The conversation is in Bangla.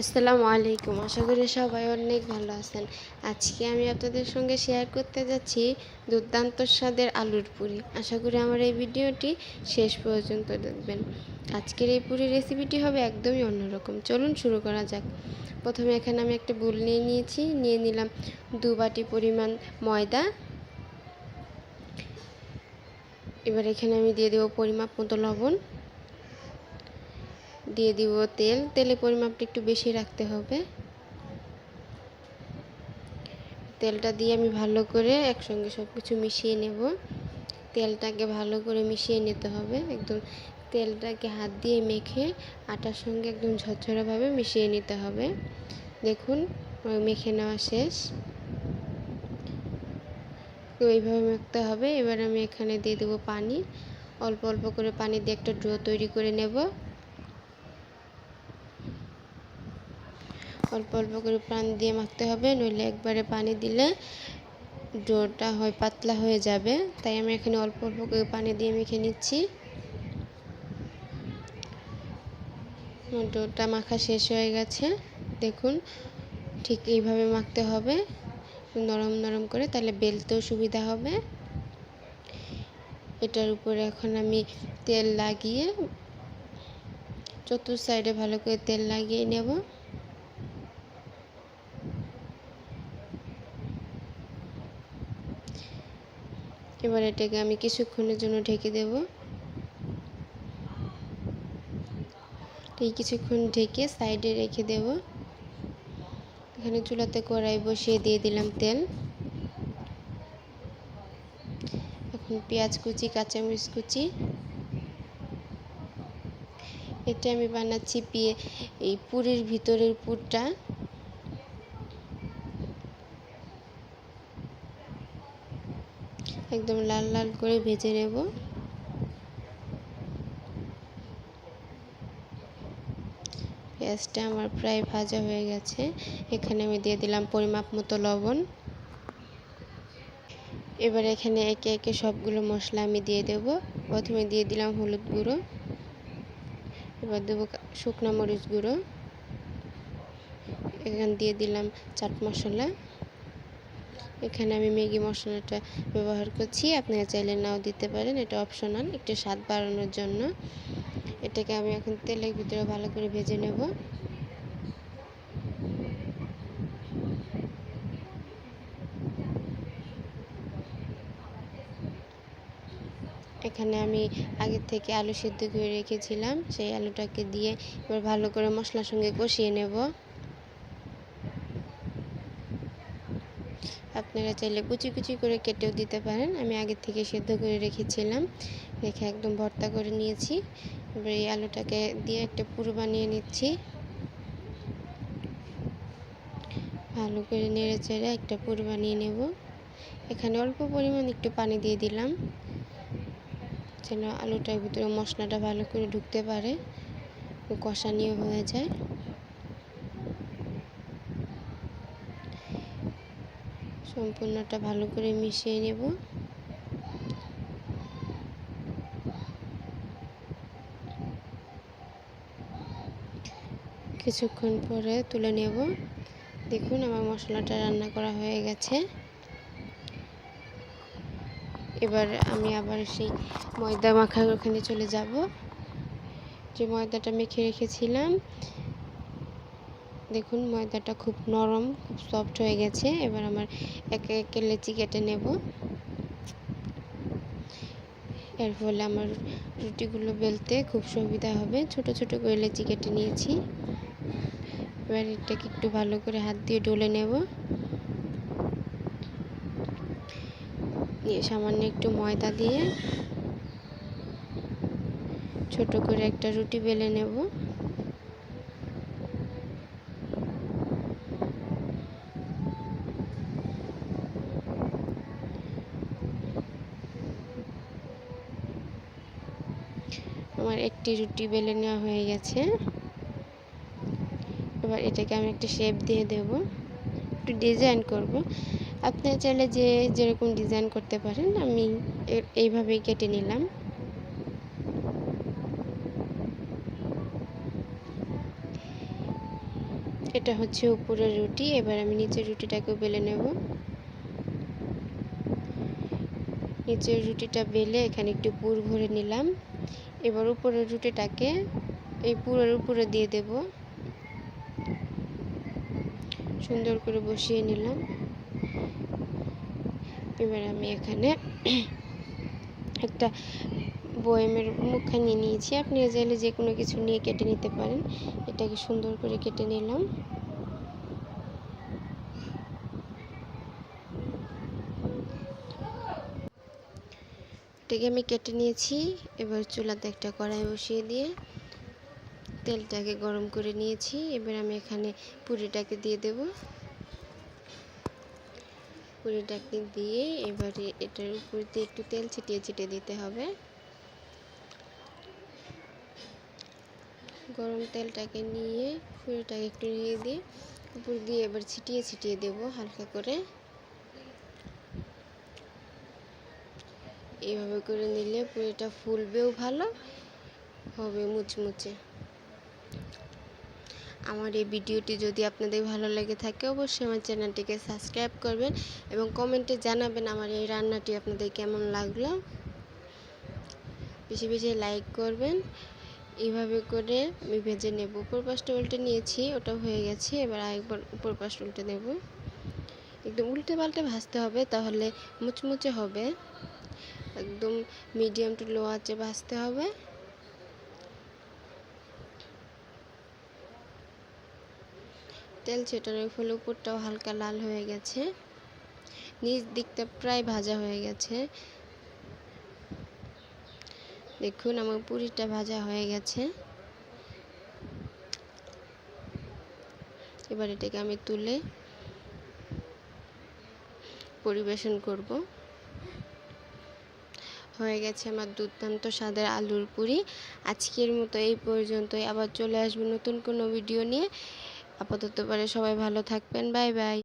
আসসালামু আলাইকুম। আশা করি সবাই অনেক ভালো আছেন। আজকে আমি আপনাদের সঙ্গে শেয়ার করতে যাচ্ছি দুর্দান্ত স্বাদের আলুর পুরি। আশা করি আমার এই ভিডিওটি শেষ পর্যন্ত দেখবেন। আজকের এই পুরি রেসিপিটি হবে একদমই অন্যরকম। চলুন শুরু করা যাক। প্রথমে এখানে আমি একটা বুল নিয়ে নিয়েছি। নিয়ে নিলাম দু বাটি পরিমাণ ময়দা। এবার এখানে আমি দিয়ে দেবো পরিমাপ মতো লবণ। দিয়ে দিব তেল। তেলের পরিমাপটা একটু বেশি রাখতে হবে। তেলটা দিয়ে আমি ভালো করে একসঙ্গে সব কিছু মিশিয়ে নেব। তেলটাকে ভালো করে মিশিয়ে নিতে হবে। একদম তেলটাকে হাত দিয়ে মেখে আটার সঙ্গে একদম ঝরঝরাভাবে মিশিয়ে নিতে হবে। দেখুন মেখে নেওয়া শেষ। তো এইভাবে মাখতে হবে। এবার আমি এখানে দিয়ে দেবো পানি। অল্প অল্প করে পানি দিয়ে একটা ড্রো তৈরি করে নেব। অল্প অল্প করে পানি দিয়ে মাখতে হবে, নইলে একবারে পানি দিলে ডোটা হয়, পাতলা হয়ে যাবে। তাই আমি এখানে অল্প অল্প করে পানি দিয়ে মেখে নিচ্ছি। ডোটা মাখা শেষ হয়ে গেছে। দেখুন, ঠিক এইভাবে মাখতে হবে। নরম নরম করে, তাহলে বেলতেও সুবিধা হবে। এটার উপরে এখন আমি তেল লাগিয়ে, চতুর সাইডে ভালো করে তেল লাগিয়ে নেব। এবার এটাকে আমি কিছুক্ষণের জন্য ঢেকে দেব। এই কিছুক্ষণ ঢেকে সাইডে রেখে দেব। এখানে চুলাতে কড়াই বসিয়ে দিয়ে দিলাম তেল। এখন পেঁয়াজ কুচি, কাঁচামরিচ কুচি। এটা আমি বানাচ্ছি পিয়ে এই পুরির ভিতরের পুরটা। একদম লাল লাল করে ভেজে নেব। পেঁয়াজটা আমার প্রায় ভাজা হয়ে গেছে। এখানে আমি দিয়ে দিলাম পরিমাপ মতো লবণ। এবার এখানে একে একে সবগুলো মশলা আমি দিয়ে দেব। প্রথমে দিয়ে দিলাম হলুদ গুঁড়ো। এবার দেবো শুকনো মরিচ গুঁড়ো। এখানে দিয়ে দিলাম চাট মশলা। এখানে আমি ম্যাগি মশলাটা ব্যবহার করছি। আপনারা চাইলে নাও দিতে পারেন, এটা অপশনাল একটু স্বাদ বাড়ানোর জন্য। এটাকে আমি এখন তেলের ভিতরে ভালো করে ভেজে নেব। এখানে আমি আগে থেকে আলু সিদ্ধ করে রেখেছিলাম, সেই আলুটাকে দিয়ে এবার ভালো করে মশলার সঙ্গে কষিয়ে নেব। আপনারা চাইলে কুচি কুচি করে কেটেও দিতে পারেন। আমি আগে থেকে সেদ্ধ করে রেখেছিলাম। রেখে একদম ভর্তা করে নিয়েছি। এবার এই আলুটাকে দিয়ে একটা পুরো বানিয়ে নিচ্ছি। ভালো করে নেড়ে চেড়ে একটা পুরো বানিয়ে নেব। এখানে অল্প পরিমাণ একটু পানি দিয়ে দিলাম। যেন আলুটার ভিতরে মশলাটা ভালো করে ঢুকতে পারে কষা কষানিও হয়ে যায়। সম্পূর্ণটা ভালো করে মিশিয়ে নেব। কিছুক্ষণ পরে তুলে নেব। দেখুন, আমার মশলাটা রান্না করা হয়ে গেছে। এবার আমি আবার সেই ময়দা মাখার ওখানে চলে যাব। যে ময়দাটা মেখে রেখেছিলাম দেখুন, ময়দাটা খুব নরম, খুব সফট হয়ে গেছে। এবার আমার একে একে লেচি কেটে নেব। এর ফলে আমার রুটিগুলো বেলতে খুব সুবিধা হবে। ছোট ছোট করে লেচি কেটে নিয়েছি। এবার এটাকে একটু ভালো করে হাত দিয়ে ডলে নেব। নিয়ে সামান্য একটু ময়দা দিয়ে ছোট করে একটা রুটি বেলে নেব। আমার একটি রুটি বেলে নেওয়া হয়ে গেছে। এবার এটাকে আমি একটা শেপ দিয়ে দেব। একটু ডিজাইন করব। আপনি চাইলে যে যেরকম ডিজাইন করতে পারেন, আমি এইভাবেই কেটে নিলাম। এটা হচ্ছে উপরের রুটি, এবার আমি নিচের রুটিটাকেও বেলে নেব। নিচের রুটিটা বেলে এখানে একটু পুর ভরে নিলাম। এবার উপরের রুটিটাকে এই পুরের উপরে দিয়ে দেব। সুন্দর করে বসিয়ে নিলাম। এবার আমি এখানে একটা বয়েমের মুখখানি নিয়ে নিয়েছি। আপনি চাইলে যে কোনো কিছু নিয়ে কেটে নিতে পারেন। এটাকে সুন্দর করে কেটে নিলাম। এটাকে আমি কেটে নিয়েছি। এবার চুলাতে একটা কড়াই বসিয়ে দিয়ে তেলটাকে গরম করে নিয়েছি। এবার আমি এখানে পুরিটাকে দিয়ে দেব। পুরিটাকে দিয়ে এবারে এটার উপর দিয়ে একটু তেল ছিটিয়ে ছিটিয়ে দিতে হবে। গরম তেলটাকে নিয়ে পুরিটাকে একটু নিয়ে দিয়ে উপর দিয়ে এবার ছিটিয়ে ছিটিয়ে দেব হালকা করে। এইভাবে করে নিলে পুরিটা ফুলবেও ভালো, হবে মুচমুচে। আমার এই ভিডিওটি যদি আপনাদের ভালো লেগে থাকে, অবশ্যই আমার চ্যানেলটিকে সাবস্ক্রাইব করবেন এবং কমেন্টে জানাবেন আমার এই রান্নাটি আপনাদের কেমন লাগল। বেশি বেশি লাইক করবেন। এইভাবে করে আমি ভেজে নেব। উপর পাশটা উল্টে নিয়েছি, ওটা হয়ে গেছে। এবার আরেকবার উপর পাশটা উল্টে নেব। একদম উল্টে পাল্টে ভাজতে হবে, তাহলে মুচমুচে হবে। একদম মিডিয়াম টু লো আঁচে ভাজতে হবে। তেল ছেটানোর ফলে উপরটাও হালকা লাল হয়ে গেছে। নিচ দিকটা প্রায় ভাজা হয়ে গেছে। দেখুন, আমার পুরিটা ভাজা হয়ে গেছে। এবার এটাকে আমি তুলে পরিবেশন করব। হয়ে গেছে আমার দুর্দান্ত স্বাদের আলুর পুরি। আজকের মতো এই পর্যন্তই। আবার চলে আসব নতুন কোনো ভিডিও নিয়ে। আপাতত পারে সবাই ভালো থাকবেন। Bye bye.